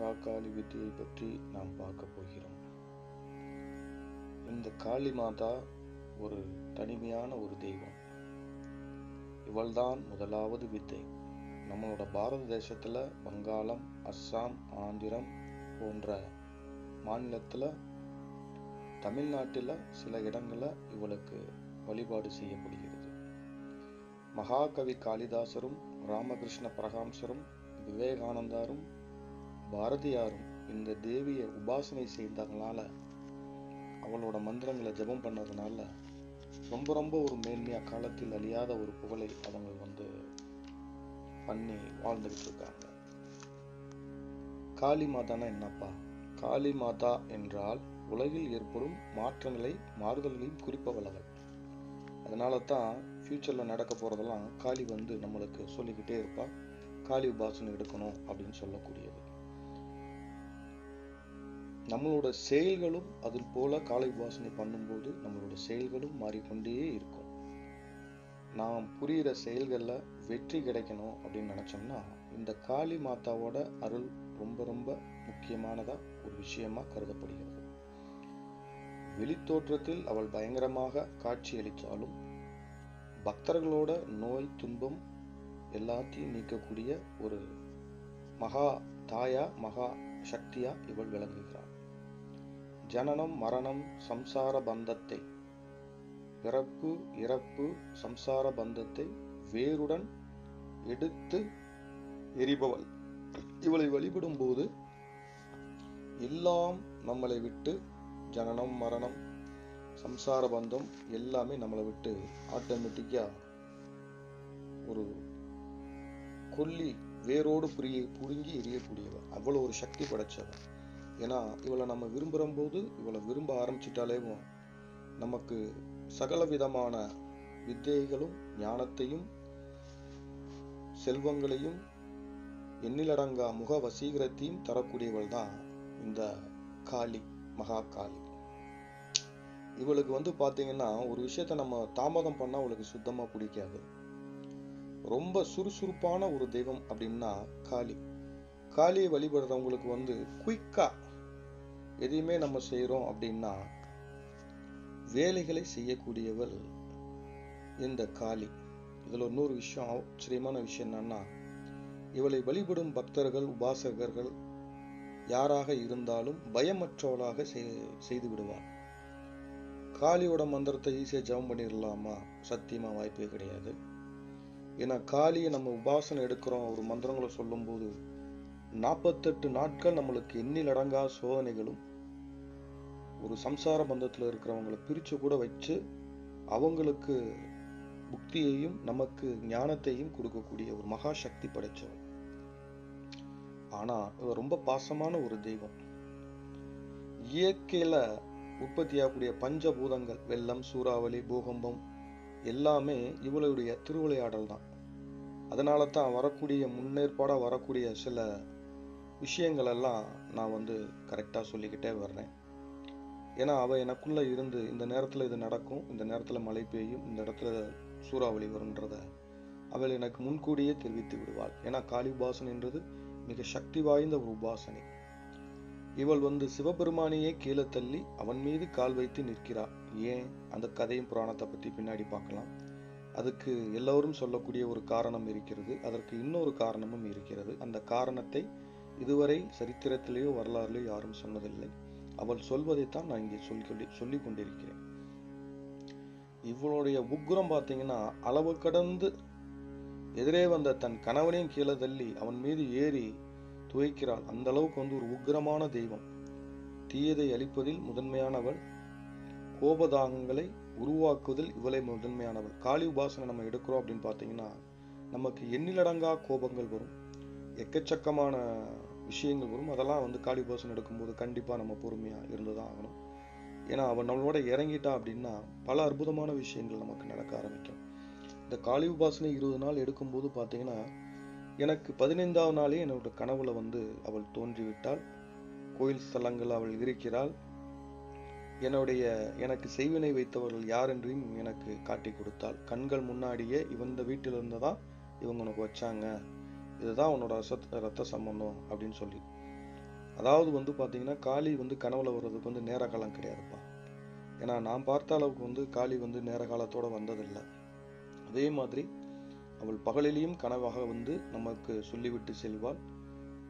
சதுர்த்தியை பற்றி நாம் பார்க்க போகிறோம். இந்த காளி மாதா ஒரு தனிமையான ஒரு தெய்வம். இவள்தான் முதலாவது வித்தை. நம்மளோட பாரத தேசத்துல வங்காளம் அஸ்ஸாம் ஆந்திரம் போன்ற மாநிலத்துல தமிழ்நாட்டில் சில இடங்களில் இவளுக்கு வழிபாடு செய்யப்படுகிறது. மகாகவி காளிதாசரும் ராமகிருஷ்ண பரகாம்சரும் விவேகானந்தாரும் பாரதியாரும் இந்த தேவியை உபாசனை செய்ததுனால அவளோட மந்திரங்களை ஜெபம் பண்ணதுனால ரொம்ப ரொம்ப ஒரு மேன்மையாக காலத்தில் அழியாத ஒரு புகழை அவங்க வந்து பண்ணி வாழ்ந்துகிட்டு இருக்காங்க. காளி மாதானா என்னப்பா? காளி மாதா என்றால் உலகில் ஏற்படும் மாற்றங்களை மாறுதல்களையும் குறிப்பவளவள் அதனால தான் ஃப்யூச்சரில் நடக்க போகிறதெல்லாம் காளி வந்து நம்மளுக்கு சொல்லிக்கிட்டே இருப்பா. காளி உபாசனை எடுக்கணும் அப்படின்னு சொல்லக்கூடியது. நம்மளோட செயல்களும் அது போல காலை உபாசனை பண்ணும்போது நம்மளோட செயல்களும் மாறிக்கொண்டே இருக்கும். நாம் புரிகிற செயல்களில் வெற்றி கிடைக்கணும் அப்படின்னு நினச்சோம்னா இந்த காளி மாதாவோட அருள் ரொம்ப ரொம்ப முக்கியமானதா ஒரு விஷயமா கருதப்படுகிறது. வெளித்தோற்றத்தில் அவள் பயங்கரமாக காட்சியளித்தாலும் பக்தர்களோட நோய் துன்பம் எல்லாத்தையும் நீக்கக்கூடிய ஒரு மகா தாயா மகா சக்தியா இவள் விளங்குகிறாள். ஜனனம் மரணம் சம்சார பந்தத்தை. பிறப்பு இறப்பு சம்சார பந்தத்தை வேருடன் எடுத்து எரிபவள். இவளை வழிபடும் போது எல்லாம் நம்மளை விட்டு ஜனனம் மரணம் சம்சார பந்தம் எல்லாமே நம்மளை விட்டு ஆட்டோமேட்டிக்கா ஒரு கொல்லி வேரோடு புரிய புடுங்கி எரியக்கூடியவர் அவ்வளோ ஒரு சக்தி படைச்சவர் ஏன்னா இவளை நம்ம விரும்புகிற போது இவளை விரும்ப ஆரம்பிச்சிட்டாலேவும் நமக்கு சகல விதமான வித்தைகளும் ஞானத்தையும் செல்வங்களையும் எண்ணிலடங்கா முக வசீகரத்தையும் தரக்கூடியவள் தான் இந்த காளி மகா காளி. இவளுக்கு வந்து பார்த்தீங்கன்னா ஒரு விஷயத்த நம்ம தாமதம் பண்ணால் அவளுக்கு சுத்தமாக பிடிக்காது. ரொம்ப சுறுசுறுப்பான ஒரு தெய்வம் அப்படின்னா காளி. காளியை வழிபடுறவங்களுக்கு வந்து குயிக்காக எதையுமே நம்ம செய்கிறோம் அப்படின்னா வேலைகளை செய்யக்கூடியவள் இந்த காளி. இதில் இன்னொரு விஷயம் ஆச்சரியமான விஷயம் என்னன்னா இவளை வழிபடும் பக்தர்கள் உபாசகர்கள் யாராக இருந்தாலும் பயமற்றவளாக செய்து விடுவான். காளியோட மந்திரத்தை ஈஸியாக ஜபம் பண்ணிடலாமா? சத்தியமாக வாய்ப்பே கிடையாது. ஏன்னா காளியை நம்ம உபாசனை எடுக்கிறோம் ஒரு மந்திரங்களை சொல்லும்போது நாற்பத்தெட்டு நாட்கள் நம்மளுக்கு எண்ணிலடங்கா சோதனைகளும் ஒரு சம்சார பந்தத்தில் இருக்கிறவங்களை பிரித்து கூட வச்சு அவங்களுக்கு புக்தியையும் நமக்கு ஞானத்தையும் கொடுக்கக்கூடிய ஒரு மகா சக்தி படைச்சவன். ஆனால் இவர் ரொம்ப பாசமான ஒரு தெய்வம். இயற்கையில் உற்பத்தியாகக்கூடிய பஞ்சபூதங்கள் வெள்ளம் சூறாவளி பூகம்பம் எல்லாமே இவளுடைய திருவிளையாடல் தான். அதனால தான் வரக்கூடிய முன்னேற்பாடாக வரக்கூடிய சில விஷயங்கள் எல்லாம் நான் வந்து கரெக்டாக சொல்லிக்கிட்டே வர்றேன். ஏன்னா அவள் எனக்குள்ளே இருந்து இந்த நேரத்தில் இது நடக்கும் இந்த நேரத்தில் மழை பெய்யும் இந்த இடத்துல சூறாவளி வரும்ன்றத அவள் எனக்கு முன்கூடியே தெரிவித்து விடுவாள். ஏன்னா காளி உபாசனைன்றது மிக சக்தி வாய்ந்த ஒரு உபாசனை. இவள் வந்து சிவபெருமானையே கீழே தள்ளி அவன் மீது கால் வைத்து நிற்கிறாள் ஏன்? அந்த கதையும் புராணத்தை பற்றி பின்னாடி பார்க்கலாம். அதுக்கு எல்லோரும் சொல்லக்கூடிய ஒரு காரணம் இருக்கிறது. அதற்கு இன்னொரு காரணமும் இருக்கிறது. அந்த காரணத்தை இதுவரை சரித்திரத்திலேயோ வரலாறுலையோ யாரும் சொன்னதில்லை. அவள் சொல்வதைத்தான் நான் இங்கே சொல்லி சொல்லி கொண்டிருக்கிறேன். இவளுடைய உக்ரம் பார்த்தீங்கன்னா அளவு கடந்து எதிரே வந்த தன் கணவனையும் கீழே தள்ளி அவன் மீது ஏறி துவைக்கிறாள். அந்த அளவுக்கு வந்து ஒரு உக்கிரமான தெய்வம். தீயதை அழிப்பதில் முதன்மையானவள் கோபதாகங்களை உருவாக்குவதில் இவளை முதன்மையானவள். காளி உபாசனை நம்ம எடுக்கிறோம் அப்படின்னு பார்த்தீங்கன்னா நமக்கு எண்ணிலடங்கா கோபங்கள் வரும். எக்கச்சக்கமான விஷயங்கள் வரும். அதெல்லாம் வந்து காளிபாசன் எடுக்கும்போது கண்டிப்பாக நம்ம பொறுமையாக இருந்து தான் ஆகணும். ஏன்னா அவன் நம்மளோட இறங்கிட்டா அப்படின்னா பல அற்புதமான விஷயங்கள் நமக்கு நடக்க ஆரம்பிக்கும். இந்த காளி உபாசனை இருபது நாள் எடுக்கும்போது பார்த்தீங்கன்னா எனக்கு பதினைந்தாவது நாளே என்னோட கனவுல வந்து அவள் தோன்றிவிட்டாள். கோயில் ஸ்தலங்கள் அவள் இருக்கிறாள் என்னுடைய எனக்கு செய்வினை வைத்தவர்கள் யார் எனக்கு காட்டி கொடுத்தாள். கண்கள் முன்னாடியே இவந்த வீட்டில் இருந்ததான் இவங்க உனக்கு வச்சாங்க? இதுதான் உன்னோட ரசத் ரத்த சம்பந்தம் அப்படின்னு சொல்லி. அதாவது வந்து பார்த்தீங்கன்னா காளி வந்து கனவுல வர்றதுக்கு வந்து நேர காலம் கிடையாதுப்பா. ஏன்னா நான் பார்த்த அளவுக்கு வந்து காளி வந்து நேர காலத்தோடு வந்ததில்லை. அதே மாதிரி அவள் பகலிலேயும் கனவாக வந்து நமக்கு சொல்லிவிட்டு செல்வாள்.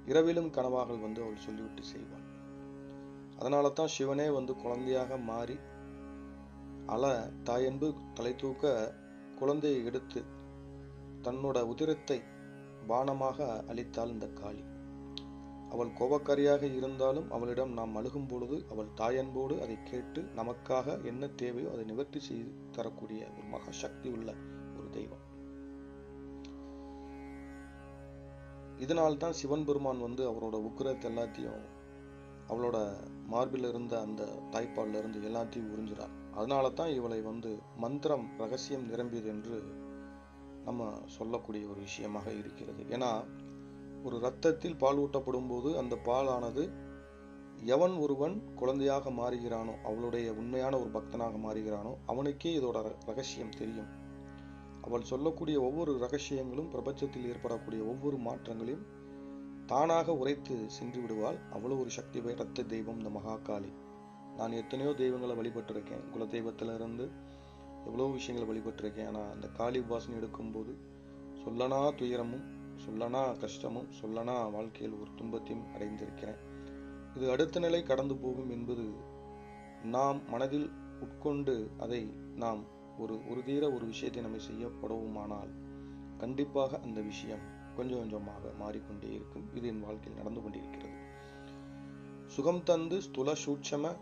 இரவிலும் கனவாக வந்து அவள் சொல்லிவிட்டு செய்வாள் அதனால தான் சிவனே வந்து குழந்தையாக மாறி அல தாயன்பு தலை தூக்க குழந்தையை எடுத்து தன்னோட உதிரத்தை பானமாக அளித்தாள் இந்த காளி. அவள் கோபக்காரியாக இருந்தாலும் அவளிடம் நாம் அழுகும் பொழுது அவள் தாயன்போடு அதை கேட்டு நமக்காக என்ன தேவையோ அதை நிவர்த்தி செய்து தரக்கூடிய ஒரு மகா சக்தி உள்ள ஒரு தெய்வம். இதனால்தான் சிவன் பெருமான் வந்து அவரோட உக்கிரத்தை எல்லாத்தையும் அவளோட மார்பில் இருந்த அந்த தாய்ப்பால்ல இருந்து எல்லாத்தையும் உறிஞ்சிறார். அதனால தான் இவளை வந்து மந்திரம் ரகசியம் நிரம்பியது என்று நம்ம சொல்லக்கூடிய ஒரு விஷயமாக இருக்கிறது. ஏன்னா ஒரு இரத்தத்தில் பால் ஊட்டப்படும் போது அந்த பாலானது எவன் ஒருவன் குழந்தையாக மாறுகிறானோ அவளுடைய உண்மையான ஒரு பக்தனாக மாறுகிறானோ அவனுக்கே இதோட ர- ரகசியம் தெரியும். அவள் சொல்லக்கூடிய ஒவ்வொரு ரகசியங்களும் பிரபஞ்சத்தில் ஏற்படக்கூடிய ஒவ்வொரு மாற்றங்களையும் தானாக உரைத்து சென்று விடுவாள். அவ்வளோ ஒரு சக்தி ரத்த தெய்வம் இந்த மகாகாளி. நான் எத்தனையோ தெய்வங்களை வழிபட்டிருக்கேன். குல தெய்வத்திலிருந்து எவ்வளோ விஷயங்களை வழிபட்டிருக்கேன். ஆனால் அந்த காளி உபாசனை எடுக்கும்போது சொல்லனா துயரமும் சொல்லனா கஷ்டமும் சொல்லனா வாழ்க்கையில் ஒரு துன்பத்தையும் அடைந்திருக்கிறேன். இது அடுத்த நிலை கடந்து போகும் என்பது நாம் மனதில் உட்கொண்டு அதை நாம் ஒரு உறுதியிற ஒரு விஷயத்தை நம்ம செய்யப்படவுமானால் கண்டிப்பாக அந்த விஷயம் கொஞ்சம் கொஞ்சமாக மாறிக்கொண்டே இருக்கும். இது என் வாழ்க்கையில் நடந்து கொண்டிருக்கிறது. சுகம் தந்து ஸ்துல சூட்சம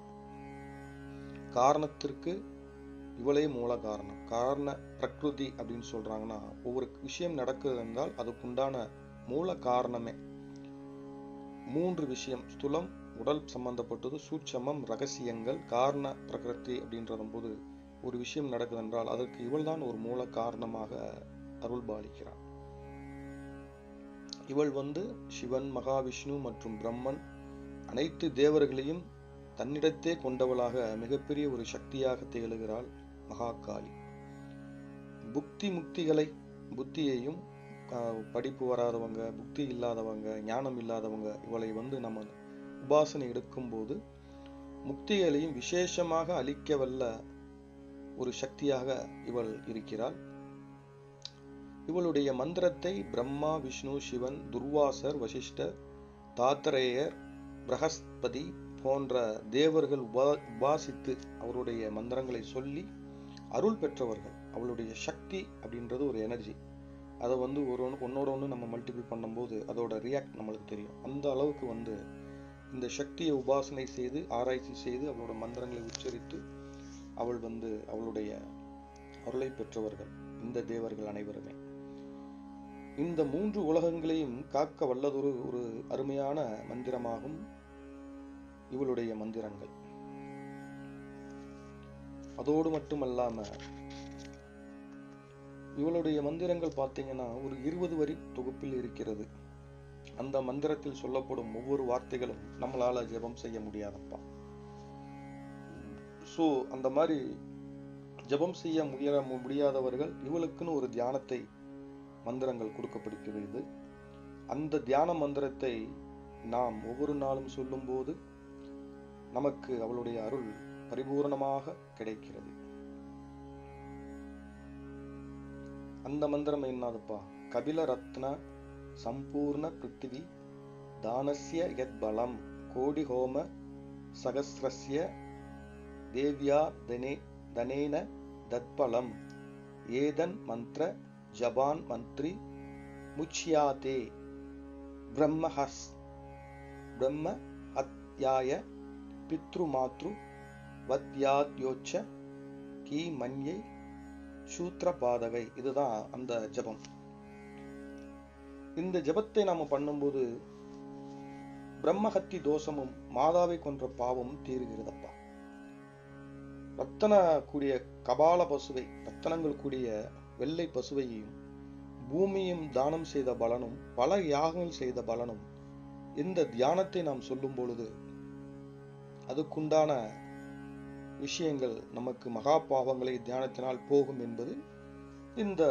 காரணத்திற்கு இவளே மூல காரணம். காரண பிரகிருதி அப்படின்னு சொல்றாங்கன்னா ஒவ்வொரு விஷயம் நடக்குது என்றால் அதுக்குண்டான மூல காரணமே. மூன்று விஷயம். ஸ்துலம் உடல் சம்பந்தப்பட்டது சூட்சமம் ரகசியங்கள் காரண பிரகிருதி அப்படின்றதும் போது ஒரு விஷயம் நடக்குது என்றால் அதற்கு இவள்தான் ஒரு மூல காரணமாக அருள் பாலிக்கிறார் இவள் வந்து சிவன் மகாவிஷ்ணு மற்றும் பிரம்மன் அனைத்து தேவர்களையும் தன்னிடத்தே கொண்டவளாக மிகப்பெரிய ஒரு சக்தியாக திகழுகிறாள். மகாகாளி. புக்தி முக்திகளை புத்தியையும் படிப்பு வராதவங்க புக்தி இல்லாதவங்க ஞானம் இல்லாதவங்க இவளை வந்து நம்ம உபாசனை எடுக்கும்போது முக்திகளையும் விசேஷமாக அளிக்க வல்ல ஒரு சக்தியாக இவள் இருக்கிறாள். இவளுடைய மந்திரத்தை பிரம்மா விஷ்ணு சிவன் துர்வாசர் வசிஷ்டர் தாத்தரேயர் பிரகஸ்பதி போன்ற தேவர்கள் உபா உபாசித்து அவருடைய மந்திரங்களை சொல்லி அருள் பெற்றவர்கள் அவளுடைய சக்தி அப்படின்றது ஒரு எனர்ஜி அதை வந்து ஒரு ஒன்று ஒன்னோட ஒன்று நம்ம மல்டிபிள் பண்ணும்போது அதோட ரியாக்ட் நம்மளுக்கு தெரியும். அந்த அளவுக்கு வந்து இந்த சக்தியை உபாசனை செய்து ஆராய்ச்சி செய்து அவளோட மந்திரங்களை உச்சரித்து அவள் வந்து அவளுடைய அருளை பெற்றவர்கள் இந்த தேவர்கள் அனைவருமே. இந்த மூன்று உலகங்களையும் காக்க வல்லதொரு ஒரு அருமையான மந்திரமாகும் இவளுடைய மந்திரங்கள். அதோடு மட்டுமல்லாம இவளுடைய மந்திரங்கள் பார்த்தீங்கன்னா ஒரு இருபது வரி தொகுப்பில் இருக்கிறது. அந்த மந்திரத்தில் சொல்லப்படும் ஒவ்வொரு வார்த்தைகளும் நம்மளால ஜெபம் செய்ய முடியாதப்பா. ஸோ அந்த மாதிரி ஜெபம் செய்ய முடிய முடியாதவர்கள் இவளுக்குன்னு ஒரு தியானத்தை மந்திரங்கள் கொடுக்கப்படுகிறது. அந்த தியான மந்திரத்தை நாம் ஒவ்வொரு நாளும் சொல்லும்போது நமக்கு அவளுடைய அருள் பரிபூர்ணமாக கிடைக்கிறது. அந்த மந்திரம் என்னதுப்பா? கபில ரத்ன சம்பூர்ண பிருத்திவி தானசிய யத் பலம் கோடி ஹோம சகசிரஸ்ய தேவ்யா தனே தனேன தத்பலம் ஏதன் மந்திர ஜபான் மந்திரி முச்சியாதே பிரம்மஹஸ் பிரம்ம அத்யாய பித்ரு மாத்ரு வத்யாத்யோச்ச கீ மன்யை சூத்திர பாதகை இதுதான் அந்த ஜபம். இந்த ஜபத்தை நாம பண்ணும்போது பிரம்மஹத்தி தோஷமும் மாதாவை கொன்ற பாவமும் தீருகிறதப்பா. ரத்தன கூடிய கபால பசுவை ரத்தனங்கள் கூடிய வெள்ளை பசுவையும் பூமியும் தானம் செய்த பலனும் பல யாகங்கள் செய்த பலனும் இந்த தியானத்தை நாம் சொல்லும் பொழுது அதுக்குண்டான விஷயங்கள் நமக்கு மகா பாவங்களை தியானத்தினால் போகும் என்பது இந்த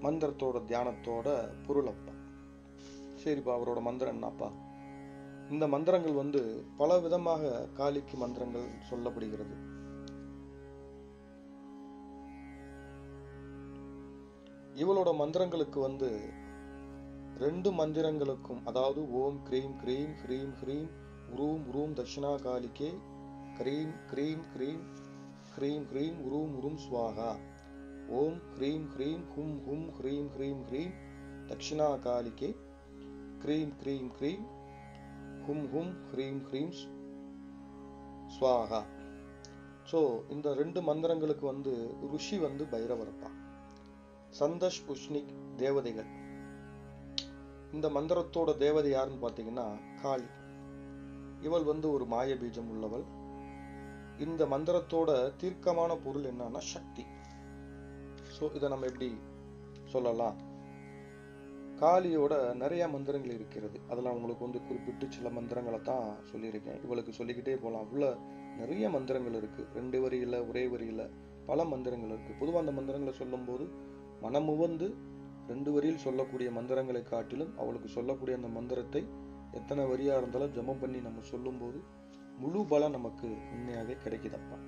மந்திரத்தோட தியானத்தோட பொருள் அப்பா. சரிப்பா அவரோட மந்திரம் என்னப்பா? இந்த மந்திரங்கள் வந்து பல விதமாக காளிக்கு மந்திரங்கள் சொல்லப்படுகிறது. இவளோட மந்திரங்களுக்கு வந்து ரெண்டு மந்திரங்களுக்கும் அதாவது ஓம் க்ரீம் க்ரீம் ஹ்ரீம் ஹ்ரீம் உரூம் உரூம் தட்சிணா காலிக்கே க்ரீம் க்ரீம் க்ரீம் ஹ்ரீம் ஹ்ரீம் உரூம் உரும் ஸ்வாகா ஓம் ஹ்ரீம் ஹ்ரீம் ஹும் ஹும் ஹ்ரீம் ஹ்ரீம் ஹ்ரீம் தட்சிணா காலிக்கே க்ரீம் க்ரீம் க்ரீம் ஹும் ஹும் ஹ்ரீம் ஹ்ரீம் ஸ்வாகா ஸோ இந்த ரெண்டு மந்திரங்களுக்கு வந்து ருஷி வந்து பைரவரப்பா சந்தஷ் புஷ்னிக் தேவதைகள் இந்த மந்திரத்தோட தேவதை யாருன்னு பார்த்தீங்கன்னா காளி இவள் வந்து ஒரு மாய பீஜம் உள்ளவள் இந்த மந்திரத்தோட தீர்க்கமான பொருள் என்னன்னா சக்தி. ஸோ இதை நம்ம எப்படி சொல்லலாம்? காளியோட நிறைய மந்திரங்கள் இருக்கிறது. அதில் உங்களுக்கு வந்து குறிப்பிட்டு சில மந்திரங்களை தான் சொல்லியிருக்கேன். இவளுக்கு சொல்லிக்கிட்டே போகலாம். அவ்வளோ நிறைய மந்திரங்கள் இருக்குது ரெண்டு வரியில் ஒரே வரியில் பல மந்திரங்கள் இருக்குது பொதுவாக அந்த மந்திரங்களை சொல்லும்போது மனமுவந்து ரெண்டு வரியில் சொல்லக்கூடிய மந்திரங்களை காட்டிலும் அவளுக்கு சொல்லக்கூடிய அந்த மந்திரத்தை எத்தனை வரியாக இருந்தாலும் ஜமம் பண்ணி நம்ம சொல்லும்போது முழு பலம் நமக்கு உண்மையாவே கிடைக்குதப்பா.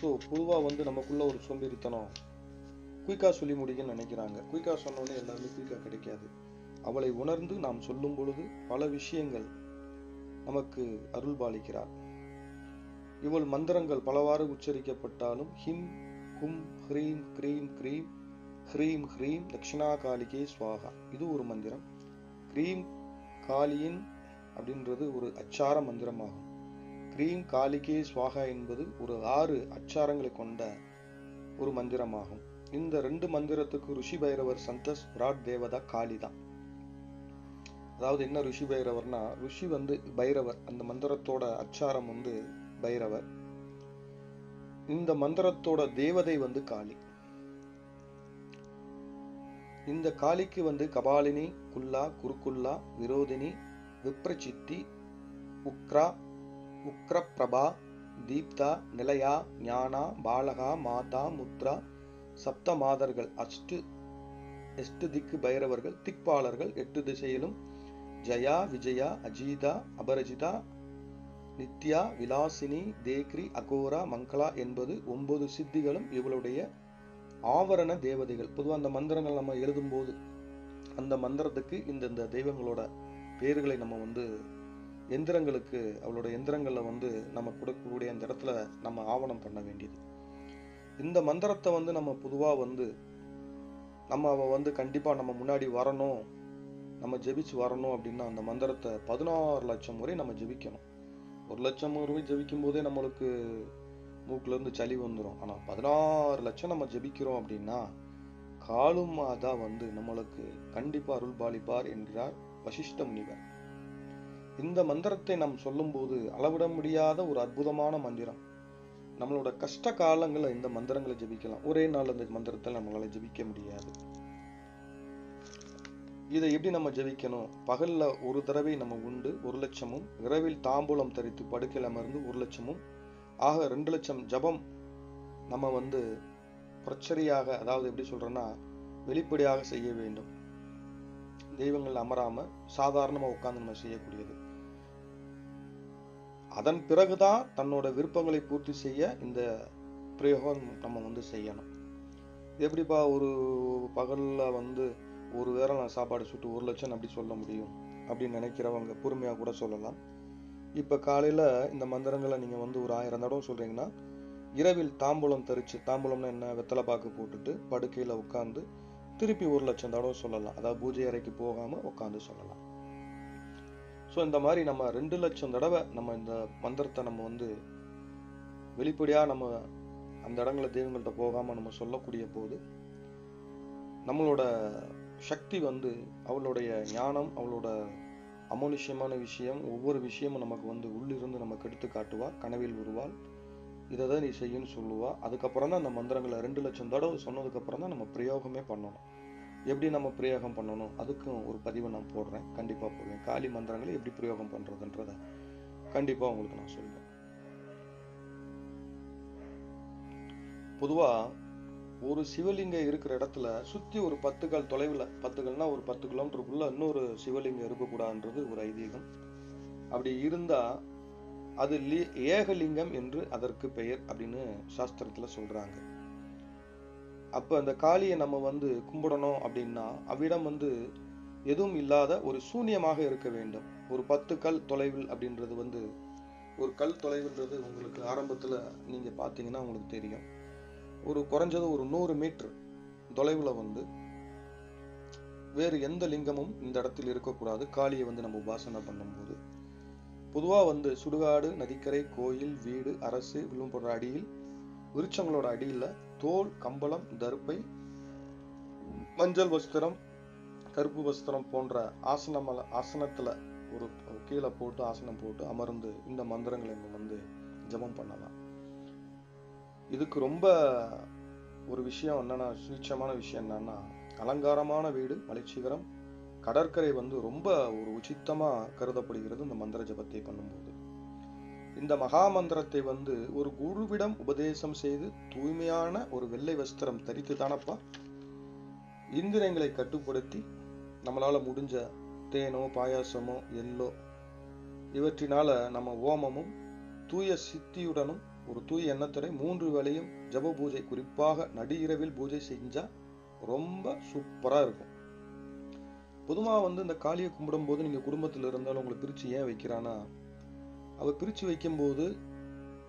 ஸோ பொதுவாக வந்து நமக்குள்ள ஒரு சோம்பேறித்தனம். குயிக்காக சொல்லி முடிக்கன்னு நினைக்கிறாங்க. குயிக்காக சொன்னோடனே எல்லாமே குயிக்கா கிடைக்காது. அவளை உணர்ந்து நாம் சொல்லும் பொழுது பல விஷயங்கள் நமக்கு அருள் பாலிக்கிறார். இவள் மந்திரங்கள் பலவாறு உச்சரிக்கப்பட்டாலும் ஹிம் கும் ஹ்ரீம் க்ரீம் க்ரீம் ஹ்ரீம் ஹ்ரீம் தட்சிணா காலிகே ஸ்வாகா. இது ஒரு மந்திரம். க்ரீம் காளியின் அப்படின்றது ஒரு அச்சார மந்திரமாகும். க்ரீம் காளிகே ஸ்வாகா என்பது ஒரு ஆறு அச்சாரங்களை கொண்ட ஒரு மந்திரமாகும். இந்த ரெண்டு மந்திரத்துக்கு ருஷி பைரவர் சந்தஸ் விராட் தேவதா காளி தான். அதாவது என்ன ருஷி பைரவர்னா ருஷி வந்து பைரவர் அந்த மந்திரத்தோட அச்சாரம் வந்து பைரவர். இந்த மந்திரத்தோட தேவதை வந்து காளி. இந்த காளிக்கு வந்து கபாலினி குல்லா குருக்குல்லா விரோதினி விப்ரசித்தி உக்ரா உக்ரப்பிரபா தீப்தா நிலையா ஞானா பாலகா மாதா முத்ரா சப்த மாதர்கள் அஷ்டு எஷ்டு திக்கு பைரவர்கள் திக்பாலர்கள் எட்டு திசையிலும் ஜயா விஜயா அஜீதா அபரஜிதா நித்யா விலாசினி தேக்ரி அகோரா மங்களா என்பது ஒன்பது சித்திகளும் இவளுடைய ஆவரண தேவதைகள். பொதுவாக அந்த மந்திரங்கள் நம்ம எழுதும்போது அந்த மந்திரத்துக்கு இந்த இந்த தெய்வங்களோட பேர்களை நம்ம வந்து எந்திரங்களுக்கு அவளோட எந்திரங்களில் வந்து நம்ம கொடுக்கக்கூடிய அந்த இடத்துல நம்ம ஆவணம் பண்ண வேண்டியது. இந்த மந்திரத்தை வந்து நம்ம பொதுவாக வந்து நம்ம அவள் வந்து கண்டிப்பாக நம்ம முன்னாடி வரணும் நம்ம ஜெபிச்சு வரணும் அப்படின்னா அந்த மந்திரத்தை பதினாறு லட்சம் முறை நம்ம ஜெபிக்கணும். ஒரு லட்சம் முறை ஜெபிக்கும் போதே நம்மளுக்கு மூக்குல இருந்து சளி வந்துடும் ஆனா பதினாறு லட்சம் நம்ம ஜெபிக்கிறோம் அப்படின்னா காலும் மாதா வந்து நம்மளுக்கு கண்டிப்பா அருள் பாலிப்பார் என்கிறார் வசிஷ்ட முனிவர். இந்த மந்திரத்தை நாம் சொல்லும்போது அளவிட முடியாத ஒரு அற்புதமான மந்திரம். நம்மளோட கஷ்ட காலங்களில் இந்த மந்திரங்களை ஜெபிக்கலாம். ஒரே நாள் அந்த மந்திரத்தை நம்மளால ஜெபிக்க முடியாது. இதை எப்படி நம்ம ஜெபிக்கணும்? பகல்ல ஒரு தடவை நம்ம உண்டு ஒரு லட்சமும். இரவில் தாம்பூலம் தரித்து படுக்கையில் அமர்ந்து ஒரு லட்சமும். ஆக ரெண்டு லட்சம் ஜபம் நம்ம வந்து பிரச்சனையாக அதாவது எப்படி சொல்றேன்னா வெளிப்படையாக செய்ய வேண்டும். தெய்வங்கள் அமராம சாதாரணமா உட்கார்ந்து நம்ம செய்யக்கூடியது. அதன் பிறகுதான் தன்னோட விருப்பங்களை பூர்த்தி செய்ய இந்த பிரயோகம் நம்ம வந்து செய்யணும். எப்படிப்பா ஒரு பகலில் வந்து ஒரு வேளை நான் சாப்பாடு சுட்டு ஒரு லட்சம் அப்படி சொல்ல முடியும் அப்படின்னு நினைக்கிறவங்க பொறுமையாக கூட சொல்லலாம். இப்போ காலையில் இந்த மந்திரங்களை நீங்கள் வந்து ஒரு ஆயிரம் தடவை சொல்கிறீங்கன்னா இரவில் தாம்பூலம் தரித்து தாம்பூலம்னா என்ன? வெத்தலை பாக்கு போட்டுட்டு படுக்கையில் உட்காந்து திருப்பி ஒரு லட்சம் தடவை சொல்லலாம். அதாவது பூஜை அறைக்கு போகாமல் உட்காந்து சொல்லலாம். ஸோ இந்த மாதிரி நம்ம ரெண்டு லட்சம் தடவை நம்ம இந்த மந்திரத்தை நம்ம வந்து வெளிப்படையாக நம்ம அந்த இடங்களில் தெய்வங்கள்ட்ட போகாமல் நம்ம சொல்லக்கூடிய போது நம்மளோட சக்தி வந்து அவளுடைய ஞானம் அவளோட அமானுஷ்யமான விஷயம் ஒவ்வொரு விஷயமும் நமக்கு வந்து உள்ளிருந்து நமக்கு எடுத்து காட்டுவா கனவில் வருவாள். இதை தான் நீ செய்யுன்னு சொல்லுவா. அதுக்கப்புறம் தான் அந்த மந்திரங்களை ரெண்டு லட்சம் தடவை சொன்னதுக்கப்புறம் தான் நம்ம பிரயோகமே பண்ணணும். எப்படி நம்ம பிரயோகம் பண்ணணும்? அதுக்கும் ஒரு பதிவை நான் போடுறேன். கண்டிப்பாக போடுவேன். காளி மந்திரங்களை எப்படி பிரயோகம் பண்ணுறதுன்றத கண்டிப்பாக உங்களுக்கு நான் சொல்லுவேன் பொதுவாக ஒரு சிவலிங்கம் இருக்கிற இடத்துல சுற்றி ஒரு பத்து கால் தொலைவில் பத்து கால்னா ஒரு பத்து கிலோமீட்டருக்குள்ளே இன்னொரு சிவலிங்கம் இருக்கக்கூடாதுன்றது ஒரு ஐதீகம். அப்படி இருந்தால் அது லி- ஏகலிங்கம் என்று அதற்கு பெயர் அப்படின்னு சாஸ்திரத்தில் சொல்கிறாங்க அப்போ அந்த காளியை நம்ம வந்து கும்பிடணும் அப்படின்னா அவ்விடம் வந்து எதுவும் இல்லாத ஒரு சூன்யமாக இருக்க வேண்டும். ஒரு பத்து கல் தொலைவில் அப்படின்றது வந்து ஒரு கல் தொலைவுன்றது உங்களுக்கு ஆரம்பத்தில் நீங்கள் பார்த்தீங்கன்னா உங்களுக்கு தெரியும். ஒரு குறைஞ்சது ஒரு நூறு மீட்டர் தொலைவில் வந்து வேறு எந்த லிங்கமும் இந்த இடத்தில் இருக்கக்கூடாது. காளியை வந்து நம்ம உபாசனை பண்ணும்போது. பொதுவாக வந்து சுடுகாடு நதிக்கரை கோயில் வீடு அரசு விழும் போன்ற அடியில் விருட்சங்களோட அடியில் தோல் கம்பளம் தருப்பை மஞ்சள் வஸ்திரம் கருப்பு வஸ்திரம் போன்ற ஆசனமல ஆசனத்தில் ஒரு கீழே போட்டு ஆசனம் போட்டு அமர்ந்து இந்த மந்திரங்களை நம்ம வந்து ஜெபம் பண்ணலாம். இதுக்கு ரொம்ப ஒரு விஷயம் என்னன்னா சூட்சமான விஷயம் என்னன்னா அலங்காரமான வீடு மலைச்சிகரம் கடற்கரை வந்து ரொம்ப ஒரு உச்சித்தமாக கருதப்படுகிறது இந்த மந்திர ஜபத்தை பண்ணும்போது. இந்த மகா மந்திரத்தை வந்து ஒரு குருவிடம் உபதேசம் செய்து தூய்மையான ஒரு வெள்ளை வஸ்திரம் தரித்து தானப்பா இந்திரியங்களை கட்டுப்படுத்தி நம்மளால முடிஞ்ச தேனோ பாயாசமோ எள்ளோ இவற்றினால நம்ம ஓமமும் தூய சித்தியுடனும் ஒரு தூய எண்ணத்துடன் மூன்று வேளையும் ஜப பூஜை குறிப்பாக நடு இரவில் பூஜை செஞ்சா ரொம்ப சூப்பரா இருக்கும். பொதுவாக வந்து இந்த காளியை கும்பிடும் போது நீங்க குடும்பத்தில் இருந்தாலும் உங்களை பிரிச்சு ஏன் வைக்கிறானா அவ பிரிச்சு வைக்கும்போது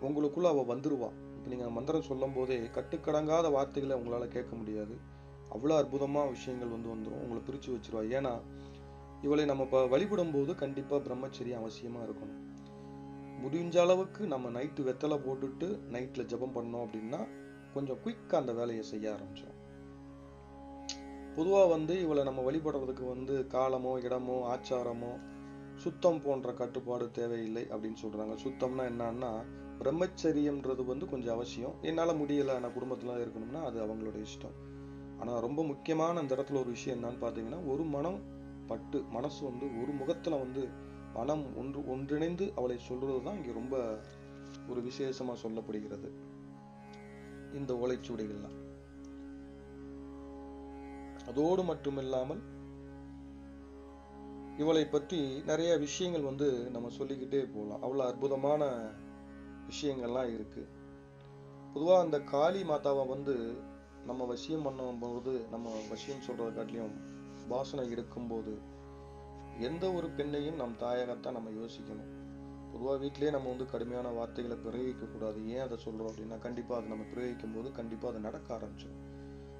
உங்களுக்குள்ள அவ வந்துருவா. இப்போ நீங்க மந்திரம் சொல்லும் போதே கட்டுக்கடங்காத வார்த்தைகளை உங்களால கேட்க முடியாது. அவ்வளோ அற்புதமா விஷயங்கள் வந்து வந்துடும் உங்களை பிரிச்சு வச்சிருவா. ஏன்னா இவளை நம்ம இப்ப வழிபடும் போது கண்டிப்பா பிரம்மச்சரியம் அவசியமா இருக்கணும். முடிஞ்ச அளவுக்கு நம்ம நைட்டு வெத்தலை போட்டுட்டு நைட்டில் ஜெபம் பண்ணோம் அப்படின்னா கொஞ்சம் குயிக்காக அந்த வேலையை செய்ய ஆரம்பிச்சோம் பொதுவாக வந்து இவளை நம்ம வழிபடுறதுக்கு வந்து காலமோ இடமோ ஆச்சாரமோ சுத்தம் போன்ற கட்டுப்பாடு தேவையில்லை அப்படின்னு சொல்கிறாங்க சுத்தம்னா என்னன்னா பிரம்மச்சரியம்ன்றது வந்து கொஞ்சம் அவசியம். என்னால் முடியலை நான் குடும்பத்தில் இருக்கணும்னா அது அவங்களோட இஷ்டம். ஆனால் ரொம்ப முக்கியமான அந்த இடத்துல ஒரு விஷயம் என்னன்னு பார்த்தீங்கன்னா ஒரு மனம் பட்டு மனசு வந்து ஒரு முகத்தில் வந்து மனம் ஒன்று ஒன்றிணைந்து அவளை சொல்றதுதான் இங்க ரொம்ப ஒரு விசேஷமா சொல்லப்படுகிறது. இந்த ஓலைச்சுவடிகள்லாம். அதோடு மட்டுமில்லாமல் இவளை பற்றி நிறைய விஷயங்கள் வந்து நம்ம சொல்லிக்கிட்டே போகலாம். அவ்வளோ அற்புதமான விஷயங்கள்லாம் இருக்கு. பொதுவாக அந்த காளி மாதாவை வந்து நம்ம வசியம் பண்ணும்போது நம்ம வசியம் சொல்கிறத காட்டிலையும் வாசனை இருக்கும்போது எந்த ஒரு பெண்ணையும் நம் தாயகத்தான் நம்ம யோசிக்கணும். பொதுவாக வீட்டிலேயே நம்ம வந்து கடுமையான வார்த்தைகளை பிரயோகிக்க கூடாது ஏன் அதை சொல்றோம் அப்படின்னா கண்டிப்பா அதை நம்ம பிரயோகிக்கும் போது கண்டிப்பா அது நடக்க ஆரம்பிச்சிடும்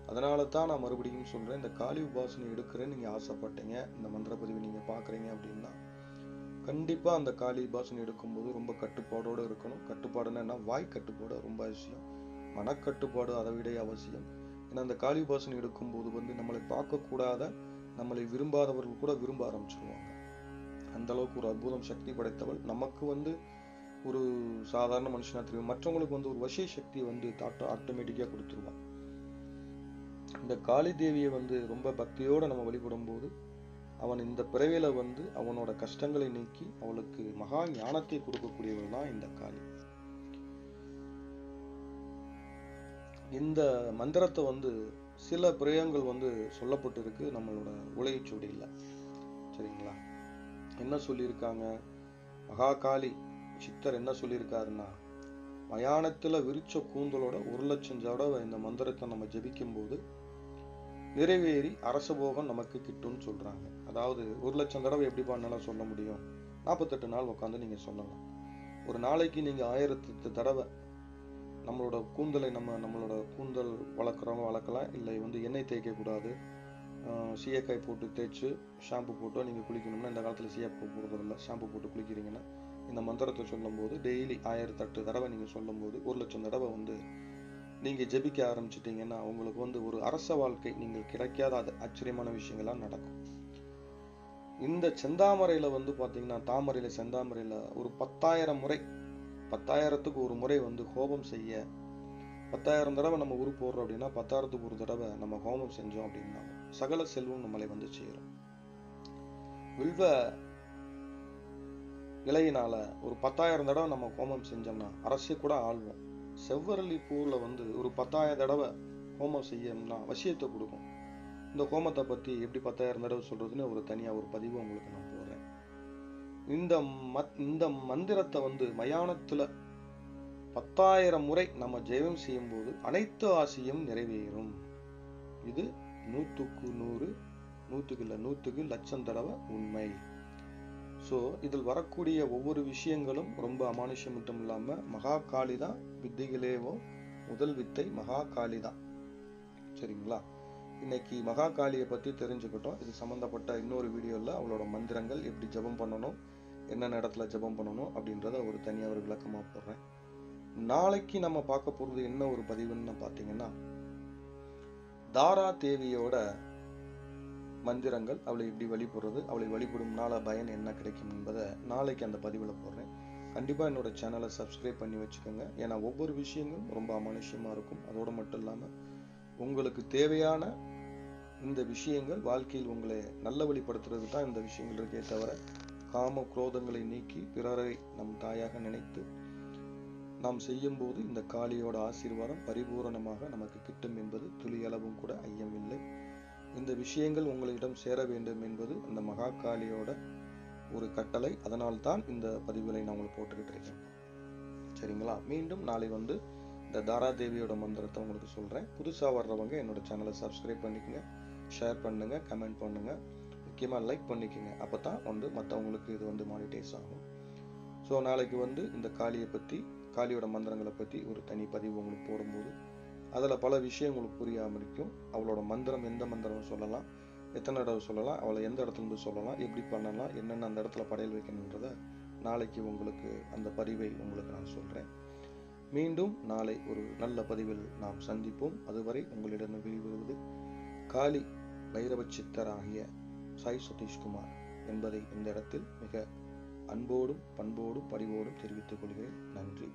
அதனால தான் நான் மறுபடியும் சொல்றேன் இந்த காளி உபாசனை எடுக்கிறேன்னு நீங்க ஆசைப்பட்டீங்க இந்த மந்திர பதிவு நீங்க பாக்குறீங்க அப்படின்னா கண்டிப்பா அந்த காளி உபாசனை எடுக்கும்போது ரொம்ப கட்டுப்பாடோடு இருக்கணும். கட்டுப்பாடுன்னா என்ன? வாய் கட்டுப்பாடு ரொம்ப அவசியம். மனக்கட்டுப்பாடு அதை விட அவசியம். ஏன்னா அந்த காளி உபாசனை எடுக்கும்போது வந்து நம்மளை பார்க்கக்கூடாத நம்மளை விரும்பாதவர்கள் கூட விரும்ப ஆரம்பிச்சிருவாங்க. அந்த அளவுக்கு ஒரு அற்புதம் சக்தி படைத்தவள். நமக்கு வந்து ஒரு சாதாரண மனுஷனா தெரியும். மற்றவங்களுக்கு வந்து ஒரு வசிய சக்தி வந்து ஆட்டோமேட்டிக்கா கொடுத்துருவான். இந்த காளி தேவியை வந்து ரொம்ப பக்தியோட நம்ம வழிபடும் போது அவன் இந்த பிறவியில வந்து அவனோட கஷ்டங்களை நீக்கி அவளுக்கு மகா ஞானத்தை கொடுக்கக்கூடியவள் தான் இந்த காளி. இந்த மந்திரத்தை வந்து சில பிரேயங்கள் வந்து சொல்லப்பட்டிருக்கு. நம்மளோட உலகச்சுவடியில் சரிங்களா? என்ன சொல்லியிருக்காங்க? மகாகாளி சித்தர் என்ன சொல்லியிருக்காருன்னா மயானத்தில் விரிச்ச கூந்தலோட ஒரு லட்சம் தடவை இந்த மந்திரத்தை நம்ம ஜபிக்கும்போது நிறைவேறி நிறைவேறி அரசபோகம் நமக்கு கிட்டும்னு சொல்கிறாங்க அதாவது ஒரு லட்சம் தடவை எப்படி பண்ணலாம் சொல்ல முடியும்? நாற்பத்தெட்டு நாள் உட்காந்து நீங்கள் சொல்லலாம். ஒரு நாளைக்கு நீங்கள் ஆயிரத்து தடவை நம்மளோட கூந்தலை நம்ம நம்மளோட கூந்தல் வளர்க்குறவங்க வளர்க்கலாம். இல்லை வந்து எண்ணெய் தேய்க்கக்கூடாது. ஆஹ் சீயக்காய் போட்டு தேய்ச்சி ஷாம்பு போட்டோ நீங்கள் குளிக்கணும்னா இந்த காலத்தில் சீயக்காய் போடுறதில்ல. ஷாம்பு போட்டு குளிக்கிறீங்கன்னா இந்த மந்திரத்தை சொல்லும்போது டெய்லி ஆயிரத்தெட்டு தடவை நீங்கள் சொல்லும்போது ஒரு லட்சம் தடவை வந்து நீங்கள் ஜெபிக்க ஆரம்பிச்சிட்டிங்கன்னா உங்களுக்கு வந்து ஒரு அரச வாழ்க்கை நீங்கள் கிடைக்காத அது ஆச்சரியமான விஷயங்கள்லாம் நடக்கும். இந்த செந்தாமரையில் வந்து பார்த்தீங்கன்னா தாமரையில் செந்தாமரையில் ஒரு பத்தாயிரம் முறை பத்தாயிரத்துக்கு ஒரு முறை வந்து கோபம் செய்ய பத்தாயிரம் தடவை நம்ம உரு போடுறோம் அப்படின்னா பத்தாயிரத்துக்கு ஒரு தடவை நம்ம ஹோமம் செஞ்சோம் அப்படின்னா சகல செல்வம் நம்மளை வந்து சேரும். வில்வ இலையினால ஒரு பத்தாயிரம் தடவை நம்ம ஹோமம் செஞ்சோம்னா அரசு கூட ஆள்வோம். செவ்வரளி பூவில் வந்து ஒரு பத்தாயிரம் தடவை ஹோமம் செய்யணும்னா வசியத்தை கொடுக்கும். இந்த ஹோமத்தை பற்றி எப்படி பத்தாயிரம் தடவை சொல்றதுன்னு ஒரு தனியாக ஒரு பதிவு உங்களுக்கு நான் இந்த மத் இந்த மந்திரத்தை வந்து மயானத்தில் பத்தாயிரம் முறை நம்ம ஜெயம் செய்யும்போது அனைத்து ஆசையும் நிறைவேறும். இது நூற்றுக்கு நூறு நூற்றுக்கு இல்லை நூற்றுக்கு லட்சம் தடவை உண்மை. ஸோ இதில் வரக்கூடிய ஒவ்வொரு விஷயங்களும் ரொம்ப அமானுஷம் மட்டும் இல்லாமல் மகா காளி தான் வித்தைகளேவோ முதல் வித்தை மகா காளி தான். சரிங்களா? இன்னைக்கு மகா காளியை பற்றி தெரிஞ்சுக்கிட்டோம். இது சம்மந்தப்பட்ட இன்னொரு வீடியோவில் அவளோட மந்திரங்கள் எப்படி ஜெபம் பண்ணணும் என்னென்ன இடத்துல ஜெபம் பண்ணணும் அப்படின்றத ஒரு தனியாக ஒரு விளக்கமாக போடுறேன். நாளைக்கு நம்ம பார்க்க போகிறது என்ன ஒரு பதிவுன்னு பார்த்தீங்கன்னா தாரா தேவியோட மந்திரங்கள் அவளை எப்படி வழிபடுறது அவளை வழிபடும் நாள பயன் என்ன கிடைக்கும் என்பதை நாளைக்கு அந்த பதிவில் போடுறேன். கண்டிப்பாக என்னோட சேனலை சப்ஸ்கிரைப் பண்ணி வச்சுக்கோங்க. ஏன்னா ஒவ்வொரு விஷயங்களும் ரொம்ப அமானுஷ்யமாக இருக்கும். அதோடு மட்டும் இல்லாமல் உங்களுக்கு தேவையான இந்த விஷயங்கள் வாழ்க்கையில் உங்களை நல்ல வழிபடுத்துறது தான் இந்த விஷயங்கள் இருக்கே தவிர காம குரோதங்களை நீக்கி பிறரை நம் தாயாக நினைத்து நாம் செய்யும் போது இந்த காளியோட ஆசீர்வாதம் பரிபூரணமாக நமக்கு கிட்டும் என்பது துளியளவும் கூட ஐயமில்லை. இந்த விஷயங்கள் உங்களிடம் சேர வேண்டும் என்பது அந்த மகா காளியோட ஒரு கட்டளை. அதனால் தான் இந்த பதிவுகளை நான் உங்களுக்கு போட்டுக்கிட்டு இருக்கேன். சரிங்களா? மீண்டும் நாளை வந்து இந்த தாராதேவியோட மந்திரத்தை உங்களுக்கு சொல்கிறேன் புதுசாக வர்றவங்க என்னோட சேனலை சப்ஸ்கிரைப் பண்ணிக்கோங்க ஷேர் பண்ணுங்கள் கமெண்ட் பண்ணுங்கள் முக்கியமாக லைக் பண்ணிக்கோங்க. அப்போ தான் வந்து மற்றவங்களுக்கு இது வந்து மானிட்டைஸ் ஆகும். ஸோ நாளைக்கு வந்து இந்த காளியை பற்றி காளியோட மந்திரங்களை பற்றி ஒரு தனி பதிவு உங்களுக்கு போடும்போது அதில் பல விஷயம் உங்களுக்கு புரியாமல் இருக்கும். அவளோட மந்திரம் எந்த மந்திரம் சொல்லலாம் எத்தனை தடவை சொல்லலாம் அவளை எந்த இடத்துல இருந்து சொல்லலாம் எப்படி பண்ணலாம் என்னென்ன அந்த இடத்துல படையல் வைக்கணுன்றத நாளைக்கு உங்களுக்கு அந்த பதிவை உங்களுக்கு நான் சொல்கிறேன் மீண்டும் நாளை ஒரு நல்ல பதிவில் நாம் சந்திப்போம். அதுவரை உங்களிடம் வெளிவருவது காளி பைரவ சித்தராகிய சாய் சதீஷ்குமார் என்பதை இந்த இடத்தில் மிக அன்போடும் பண்போடும் பரிவோடும் தெரிவித்துக் கொள்கிறேன். நன்றி.